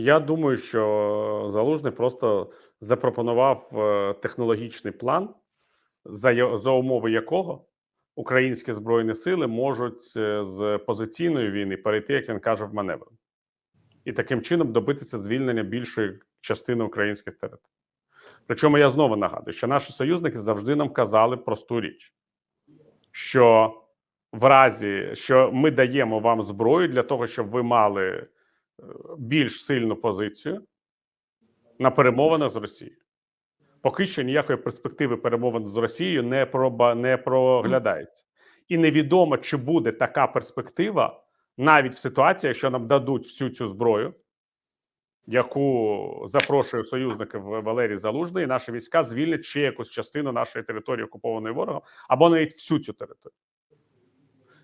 Я думаю, що Залужний просто запропонував е, технологічний план, за, за умови якого українські збройні сили можуть е, з позиційної війни перейти, як він каже, в маневр, і таким чином добитися звільнення більшої частини українських територій. Причому я знову нагадую, що наші союзники завжди нам казали просту річ, що в разі, що ми даємо вам зброю для того, щоб ви мали більш сильну позицію на перемовинах з Росією. Поки що ніякої перспективи перемовин з Росією не проба не проглядається, і невідомо, чи буде така перспектива навіть в ситуації, якщо нам дадуть всю цю зброю, яку запрошує союзників Валерій Залужний, і наші війська звільнять ще якусь частину нашої території, окупованої ворогом, або навіть всю цю територію.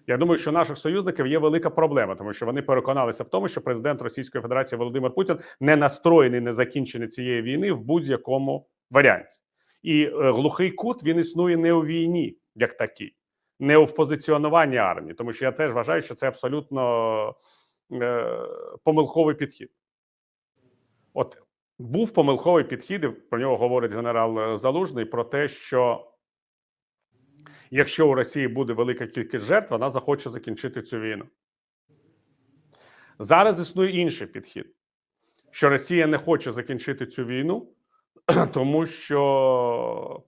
Я думаю, що наших союзників є велика проблема, тому що вони переконалися в тому, що президент Російської Федерації Володимир Путін не настроєний на закінчення цієї війни в будь-якому варіанті. І е, глухий кут він існує не у війні, як такий, не у позиціонуванні армії, тому що я теж вважаю, що це абсолютно е, помилковий підхід. От був помилковий підхід, і про нього говорить генерал е, Залужний, про те, що якщо у Росії буде велика кількість жертв, вона захоче закінчити цю війну. Зараз існує інший підхід, що Росія не хоче закінчити цю війну, тому що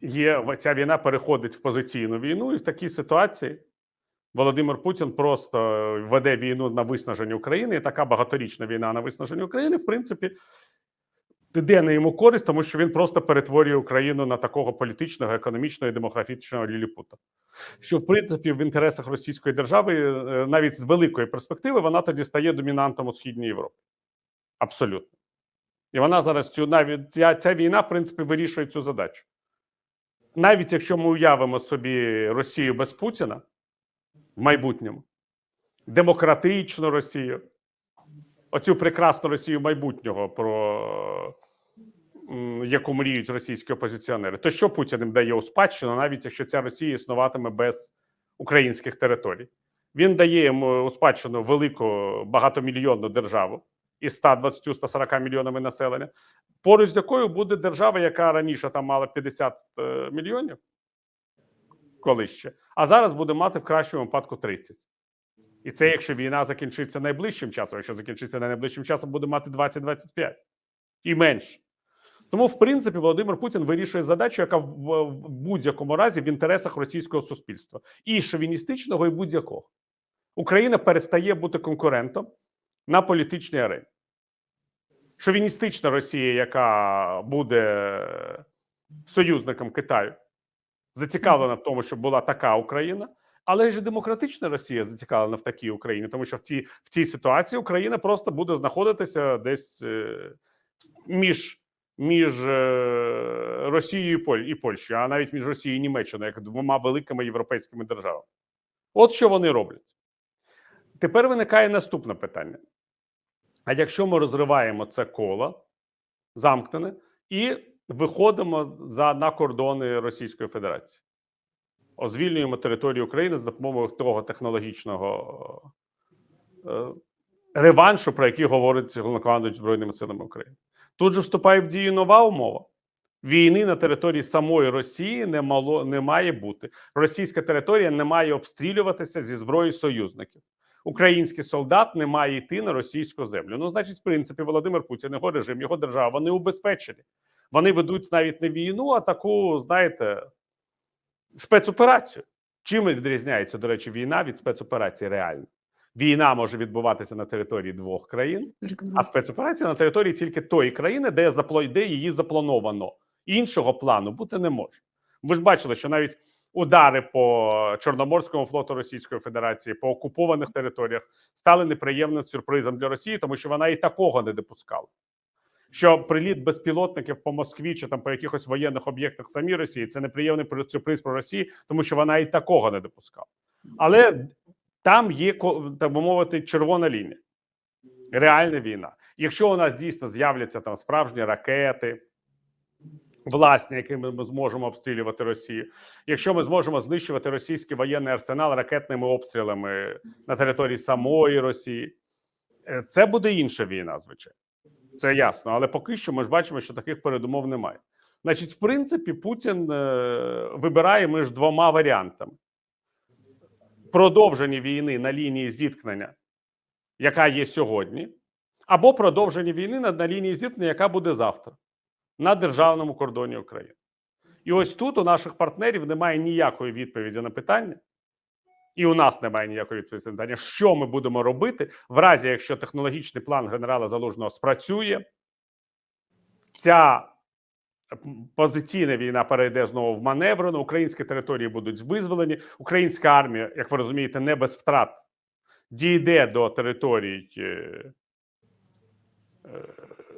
є ця війна переходить в позиційну війну, і в такій ситуації Володимир Путін просто веде війну на виснаження України. І така багаторічна війна на виснаження України, в принципі, йде на йому користь, тому що він просто перетворює Україну на такого політичного, економічного і демографічного ліліпута. Що в принципі в інтересах Російської держави, е, навіть з великої перспективи, вона тоді стає домінантом у східній Європі. Абсолютно. І вона зараз цю навіть ця, ця війна, в принципі, вирішує цю задачу. Навіть якщо ми уявимо собі Росію без Путіна в майбутньому, демократичну Росію, оцю прекрасну Росію майбутнього, про яку мріють російські опозиціонери, то що Путін їм дає у спадщину, навіть якщо ця Росія існуватиме без українських територій? Він дає йому у спадщину велику багатомільйонну державу із 120-140 мільйонами населення, поруч з якою буде держава, яка раніше там мала 50 е, мільйонів, коли ще, а зараз буде мати в кращому випадку 30. І це якщо війна закінчиться найближчим часом, якщо закінчиться найближчим часом, буде мати 20-25 і менше. Тому, в принципі, Володимир Путін вирішує задачу, яка в будь-якому разі в інтересах російського суспільства, і шовіністичного, і будь-якого. Україна перестає бути конкурентом на політичній арені. Шовіністична Росія, яка буде союзником Китаю, зацікавлена в тому, щоб була така Україна. Але ж демократична Росія зацікавлена в такій Україні, тому що в цій в цій ситуації Україна просто буде знаходитися десь е, між між е, Росією і, і Польщею, а навіть між Росією і Німеччиною, як двома великими європейськими державами. От що вони роблять. Тепер виникає наступне питання: а якщо ми розриваємо це коло замкнене і виходимо за на кордони Російської Федерації? Озвільнюємо територію України з допомогою того технологічного е, реваншу, про який говорить головнокомандуючий Збройними силами України. Тут же вступає в дію нова умова. Війни на території самої Росії не мало не має бути. Російська територія не має обстрілюватися зі зброї союзників. Український солдат не має йти на російську землю. Ну, значить, в принципі, Володимир Путін, його режим, його держава, вони убезпечені. Вони ведуть навіть не війну, а таку, знаєте, спецоперацію. Чим відрізняється, до речі, війна від спецоперації реально? Війна може відбуватися на території двох країн, а спецоперація на території тільки тої країни, де запло... де її заплановано. Іншого плану бути не може. Ви ж бачили, що навіть удари по Чорноморському флоту Російської Федерації по окупованих територіях стали неприємним сюрпризом для Росії, тому що вона і такого не допускала. Що приліт безпілотників по Москві чи там по якихось воєнних об'єктах самій Росії це неприємний сюрприз про Росію, тому що вона і такого не допускала. Але там є так би мовити червона лінія, реальна війна. Якщо у нас дійсно з'являться там справжні ракети, власні, якими ми зможемо обстрілювати Росію, якщо ми зможемо знищувати російський воєнний арсенал ракетними обстрілами на території самої Росії, Е, Це буде інша війна, звичайно. Це ясно. Але поки що ми ж бачимо, що таких передумов немає. Значить, в принципі, Путін е, вибирає між двома варіантами: продовження війни на лінії зіткнення, яка є сьогодні, або продовження війни на, на лінії зіткнення, яка буде завтра, на державному кордоні України. І ось тут у наших партнерів немає ніякої відповіді на питання, і у нас немає ніякої відповіді питання, що ми будемо робити в разі, якщо технологічний план генерала Залужного спрацює, ця позиційна війна перейде знову в маневрену, українські території будуть визволені. Українська армія, як ви розумієте, не без втрат дійде до територій е, е,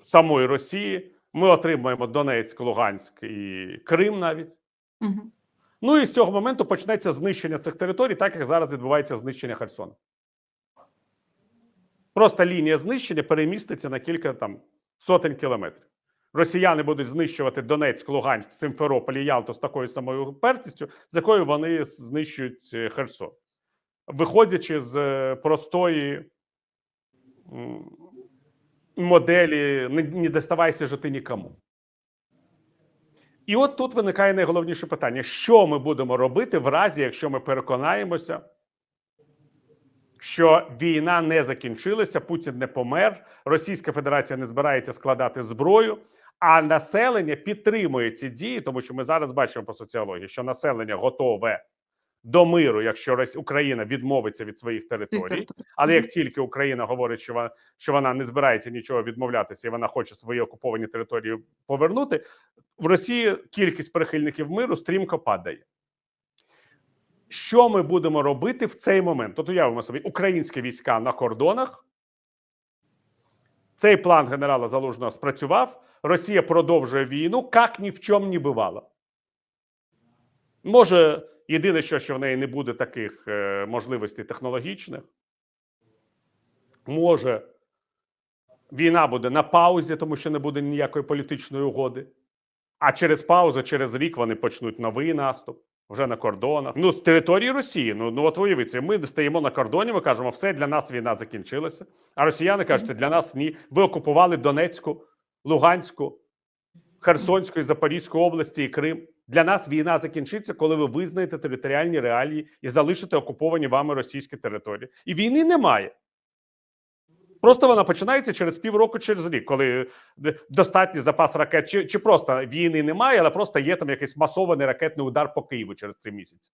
самої Росії. Ми отримаємо Донецьк, Луганськ і Крим навіть. Мгм. Ну і з цього моменту почнеться знищення цих територій, так як зараз відбувається знищення Херсона. Просто лінія знищення переміститься на кілька там сотень кілометрів. Росіяни будуть знищувати Донецьк, Луганськ, Симферополь і Ялту з такою самою упертістю, з якою вони знищують е, Херсон, виходячи з е, простої моделі не доставайся жити нікому. І от тут виникає найголовніше питання: що ми будемо робити в разі, якщо ми переконаємося, що війна не закінчилася, Путін не помер, Російська Федерація не збирається складати зброю, а населення підтримує ці дії, тому що ми зараз бачимо по соціології, що населення готове до миру, якщо Україна відмовиться від своїх територій. Але як тільки Україна говорить, що вона, що вона не збирається нічого відмовлятися і вона хоче свої окуповані території повернути, в Росії кількість прихильників миру стрімко падає. Що ми будемо робити в цей момент? От уявимо собі, українські війська на кордонах. Цей план генерала Залужного спрацював. Росія продовжує війну, як ні в чому не бувало. Може, єдине, що, що в неї не буде таких е, можливостей технологічних. Може, війна буде на паузі, тому що не буде ніякої політичної угоди. А через паузу, через рік вони почнуть новий наступ вже на кордонах. Ну, з території Росії. Ну, ну от уявіться, ми стоїмо на кордоні, ми кажемо, все для нас війна закінчилася. А росіяни кажуть, для нас ні. Ви окупували Донецьку, Луганську, Херсонську і Запорізьку області і Крим. Для нас війна закінчиться, коли ви визнаєте територіальні реалії і залишите окуповані вами російські території. І війни немає. Просто вона починається через півроку, через рік, коли достатній запас ракет, чи, чи просто війни немає, але просто є там якийсь масований ракетний удар по Києву через три місяці,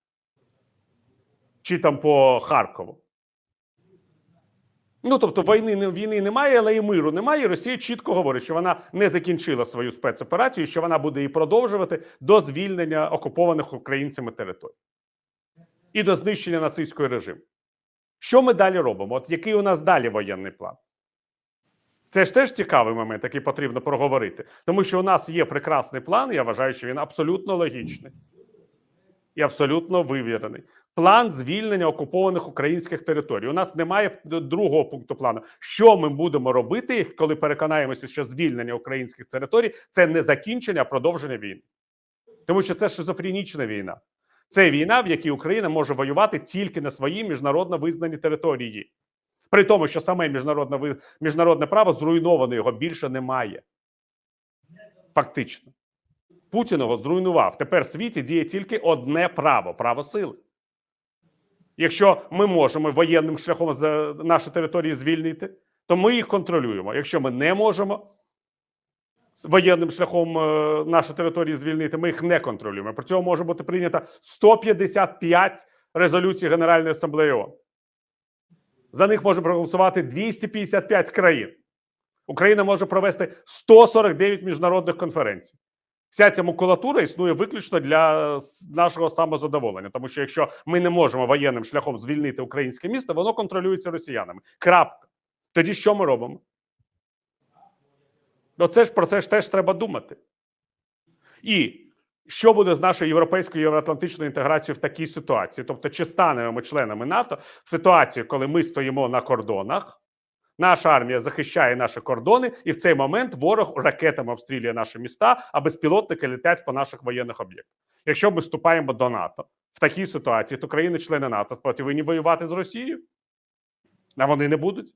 чи там по Харкову. Ну тобто війни, війни немає, але і миру немає. Росія чітко говорить, що вона не закінчила свою спецоперацію, що вона буде її продовжувати до звільнення окупованих українцями територій і до знищення нацистського режиму. Що ми далі робимо? От який у нас далі воєнний план? Це ж теж цікавий момент, який потрібно проговорити. Тому що у нас є прекрасний план, я вважаю, що він абсолютно логічний і абсолютно вивірений. План звільнення окупованих українських територій. У нас немає другого пункту плану. Що ми будемо робити, коли переконаємося, що звільнення українських територій це не закінчення, а продовження війни. Тому що це шизофренічна війна. Це війна, в якій Україна може воювати тільки на своїй міжнародно визнаній території. При тому, що саме міжнародне, міжнародне право зруйновано, його більше немає. Фактично. Путін його зруйнував. Тепер в світі діє тільки одне право право сили. Якщо ми можемо воєнним шляхом з наші території звільнити, то ми їх контролюємо. Якщо ми не можемо воєнним шляхом е, наші території звільнити, ми їх не контролюємо. При цьому може бути прийнято 155 резолюцій Генеральної асамблеї ООН. За них може проголосувати 255 країн. Україна може провести 149 міжнародних конференцій. Вся ця макулатура існує виключно для нашого самозадоволення, тому що якщо ми не можемо воєнним шляхом звільнити українське місто, воно контролюється росіянами. Крапка. Тоді що ми робимо? Ну, це ж про це ж теж треба думати. І що буде з нашою європейською євроатлантичною інтеграцією в такій ситуації? Тобто, чи станемо ми членами НАТО в ситуації, коли ми стоїмо на кордонах, наша армія захищає наші кордони, і в цей момент ворог ракетами обстрілює наші міста, а безпілотники летять по наших воєнних об'єктах. Якщо ми вступаємо до НАТО в такій ситуації, то країни-члени НАТО повинні воювати з Росією, а вони не будуть.